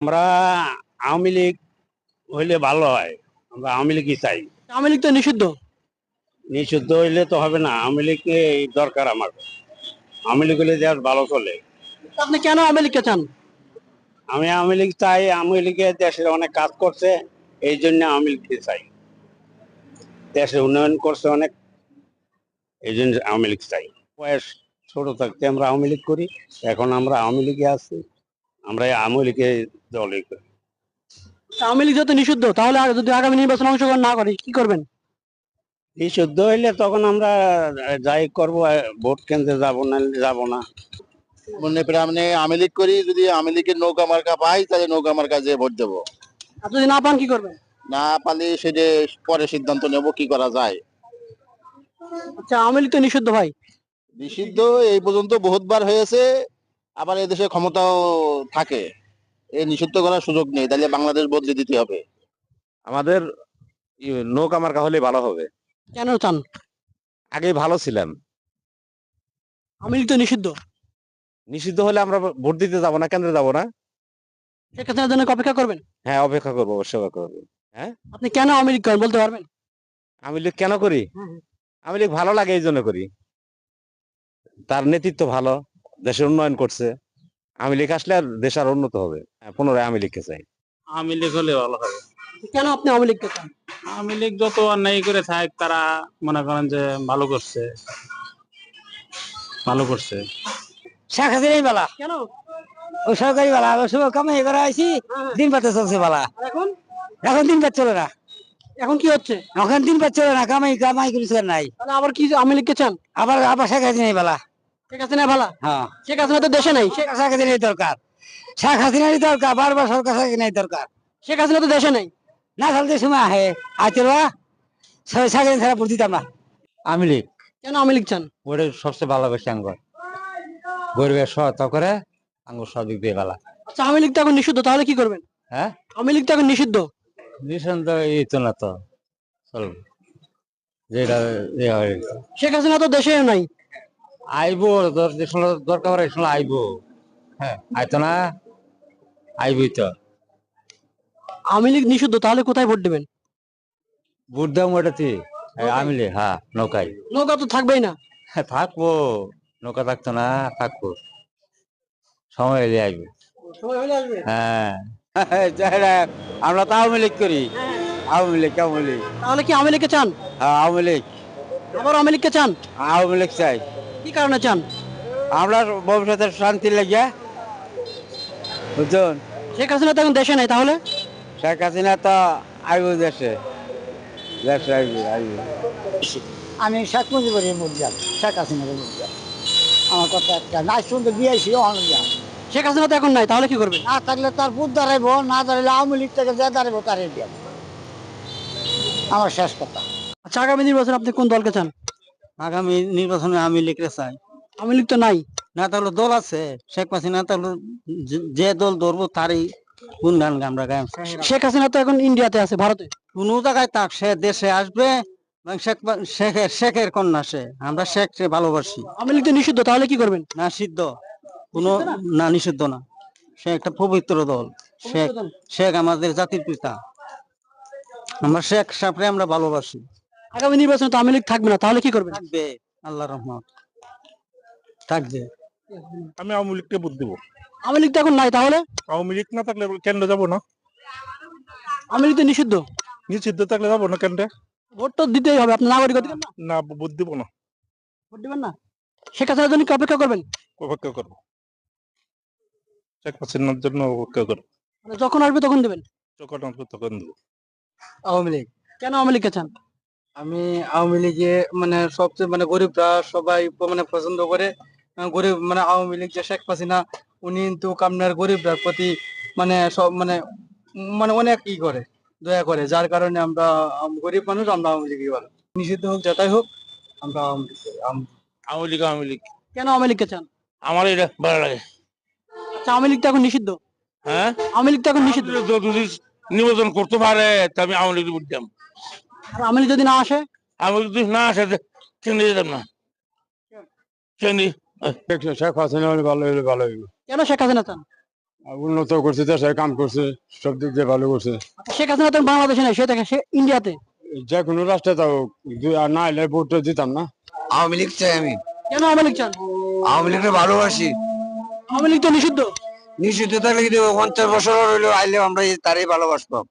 আমরা আওয়ামী লীগ হইলে ভালো হয় আমরা আওয়ামী লীগই চাই। আওয়ামী লীগ তো নিষিদ্ধ? নিষিদ্ধ হইলে তো হবে না আওয়ামী লীগকে দরকার আমার। আওয়ামী লীগ হইলে দেশ ভালো চলে। আপনি কেন আওয়ামী লীগকে চান? আমি আওয়ামী লীগ চাই আওয়ামী লীগে দেশের অনেক কাজ করছে এই জন্য আওয়ামী লীগকে চাই। দেশের উন্নয়ন করছে অনেক এই জন্য আওয়ামী লীগ চাই। বয়স ছোট থাকতে আমরা আওয়ামী লীগ করি এখন আমরা আওয়ামী লীগে আছি। আমরা আওয়ামী লীগে দলই করি। আওয়ামী লীগ নিষিদ্ধ তাহলে আর যদি আগামী নির্বাচন অংশগ্রহণ না করে কি করবেন? এই শুদ্ধ হইলে তখন আমরা যাই করব ভোট কেন্দ্রে যাব না যাব না। মনে করে আমি আওয়ামী লীগ করি যদি আওয়ামী লীগের নৌকা মার্কা পাই তাহলে নৌকা মার্কা যে ভোট দেবো। আর যদি না পান কি করবেন? না পালে সেটা পরে সিদ্ধান্ত নেব কি করা যায়। আচ্ছা আওয়ামী লীগ তো নিষিদ্ধ ভাই। নিষিদ্ধ এই পর্যন্ত বহুতবার হয়েছে আবার এদেশে ক্ষমতাও থাকে। এই নিষিদ্ধ করার সুযোগ নেই তাহলে বাংলাদেশ বদলে দিতে হবে। আমাদের নৌকা মার্কা হলে ভালো হবে। কেন চান? আগে ভালো ছিলাম। আওয়ামী লীগ তো নিষিদ্ধ। নিষিদ্ধ হলে আমরা ভোট দিতে যাব না কেন্দ্রে যাব না। শেখ হাসিনার জন্য অপেক্ষা করবেন? হ্যাঁ অপেক্ষা করব অবশ্যই অপেক্ষা করব। আপনি কেন আওয়ামী লীগ করেন বলতে পারবেন? আমি লীগ কেন করি? হুম। আমি লীগ ভালো লাগে এই জন্য করি। তার নেতৃত্ব ভালো দেশের উন্নয়ন করছে। আমি লীগ আসলে আর দেশ আর উন্নত হবে। হ্যাঁ, পুনরায় আমি লীগকে চাই। লীগ হলে ভালো হবে। কেন আপনি আওয়ামী লীগকে চান? লীগ যত অন্যায় করে থাক তারা মনে করেন যে ভালো করছে। ভালো করছে। শেখ হাসিনাই বালা। কেন? ও সরকারি বালা কামাই করে আইছি দিন পাতে চলছে বালা। আর এখন? এখন দিন পাত চলে না। এখন কি হচ্ছে? এখন দিন পাত চলে না কামাই কামাই কিছু আর নাই। তাহলে আবার কি আওয়ামী লীগকে চান? আবার আবার শেখ হাসিনাই বালা। শেখ হাসিনা ভালো হ্যাঁ। শেখ হাসিনা তো দেশে নাই। শেখ শেখ হাসিনাই দরকার। শেখ হাসিনারই দরকার বারবার সরকার শেখ হাসিনাই দরকার। শেখ হাসিনা তো দেশে নাই। না সময় আহে। শেখ হাসিনা ছাড়া ভোট দিতাম না আমি লীগ। কেন আওয়ামী লীগ চান? ওটা সবচেয়ে ভালোবাসি আঙ্গর। গরিবের সহায়তা করে আঙ্গুর আচ্ছা লীগ তো এখন নিষিদ্ধ তাহলে কি করবেন? হ্যাঁ? আওয়ামী লীগ তো এখন নিষিদ্ধ? তো এই তো না তো। চল। যেটা। শেখ হাসিনা তো দেশে নাই। আইবো দরকার আইবো। হ্যাঁ আইতো না? আইবই তো আওয়ামী লীগ নিষিদ্ধ তাহলে কোথায় ভোট দেবেন? বুট দাম ওটাতে আমি লীগ হ্যাঁ নৌকাই নৌকা তো থাকবেই না। হ্যাঁ থাকব। নৌকা থাকতো না থাকব। সময় এলে আসবে। হ্যাঁ। আমরা তো আওয়ামী লীগ করি। আওয়ামী লীগ আওয়ামী লীগ। তাহলে কি আওয়ামী লীগকে চান? হ্যাঁ আওয়ামী লীগ। আবার আওয়ামী লীগকে চান? আওয়ামী লীগ চাই। কি কারণে চান? আমরা ভবিষ্যতের শান্তি লেগে বুঝছেন? শেখ হাসিনা তো এখন দেশে নাই তাহলে? শেখ হাসিনা তো আইব দেশে। দেশে আইবে আইবে। আমি শেখ মুজিবের ভোট শেখ হাসিনার দিলাম আমার কথা একটা নাই শুনতে দিয়েছি অনেক দিলাম শেখ হাসিনা তো এখন নাই তাহলে কি করবেন না থাকলে তার ভোট দাঁড়াইবো না দাঁড়াইলে আওয়ামী লীগ থেকে যে দাঁড়াইবো তারে দিলাম আমার শেষ কথা। আচ্ছা আগামী নির্বাচন আপনি কোন দলকে চান? আগামী নির্বাচনে আমি লিখতে চাই। আওয়ামী লীগ তো নাই। না তাহলে দল আছে শেখ হাসিনা তাহলে যে- দল ধরবো তারই গুণগান আমরা গাইম। শেখ হাসিনা তো এখন ইন্ডিয়াতে আছে ভারতে। কোন জায়গায় তাক সে দেশে আসবে শেখ শেখের শেখের কন্যা সে। আমরা শেখ ভালোবাসি। আওয়ামী লীগ তো নিষিদ্ধ তাহলে কি করবেন? না সিদ্ধ। কোনো না নিষিদ্ধ না। সে একটা পবিত্র দল। শেখ শেখ আমাদের জাতির পিতা। আমরা শেখ সাপরে আমরা ভালোবাসি। আগামী নির্বাচনে তো আওয়ামী লীগ থাকবে না তাহলে কি করবেন? থাকবে আল্লাহ রহমত। থাকবে। আমি আওয়ামী লীগকে ভোট দেবো। আওয়ামী লীগ তো এখন নাই তাহলে? আওয়ামী লীগ না থাকলে কেন্দ্রে যাব না? আওয়ামী লীগ তো নিষিদ্ধ। নিষিদ্ধ থাকলে যাব না কেন্দ্রে ভোট তো দিতেই হবে আপনার নাগরিক অধিকার না? না ভোট দেবো না। ভোট দিবেন না? শেখ হাসিনার জন্য কি অপেক্ষা করবেন? অপেক্ষা করব। শেখ হাসিনার জন্য অপেক্ষা করব। মানে যখন আসবে তখন দেবেন? যখন আসবে তখন দেবো। আওয়ামী লীগ। কেন আওয়ামী লীগকে চান? আমি আওয়ামী লীগে মানে সবচেয়ে মানে গরিবরা সবাই মানে পছন্দ করে গরিব মানে আওয়ামী লীগ যে শেখ হাসিনা উনি কিন্তু আপনার গরিবরার প্রতি মানে সব মানে মানে অনেক ই করে দয়া করে যার কারণে আমরা আম- গরিব মানুষ আমরা আওয়ামী ভালো। নিষিদ্ধ হোক যেটাই হোক আমরা আওয়ামী লীগ আওয়ামী লীগ। আওয়ামী লীগ কেন আওয়ামী লীগকে চান? আমার এটা ভালো লাগে। আচ্ছা আওয়ামী লীগ তো এখন নিষিদ্ধ। হ্যাঁ? আওয়ামী লীগ তো এখন নিষিদ্ধ। যদি নিবেদন করতে পারে তা আমি আওয়ামী লীগ ভোট আর আওয়ামী যদি না আসে? আওয়ামী যদি না আসে কেন্দ্রে যেতাম না। কেন্দ্রে শেখ হাসিনা হলে ভালো হলে ভালো হইবে। কেন শেখ হাসিনা চান? উন্নত করছে দেশের কাম করছে সব দিক দিয়ে ভালো করছে। শেখ হাসিনা তো বাংলাদেশে নেই সে দেখে সে ইন্ডিয়াতে। যে কোনো রাষ্ট্রে তাও না এলে ভোট দিতাম না। আওয়ামী লীগ চাই আমি। কেন আওয়ামী লীগ চান? আওয়ামী লীগকে ভালোবাসি। আওয়ামী লীগ তো নিষিদ্ধ। নিষিদ্ধ থাকলে কিন্তু পঞ্চাশ বছর হইল আইলে আমরা তারই ভালোবাসতাম।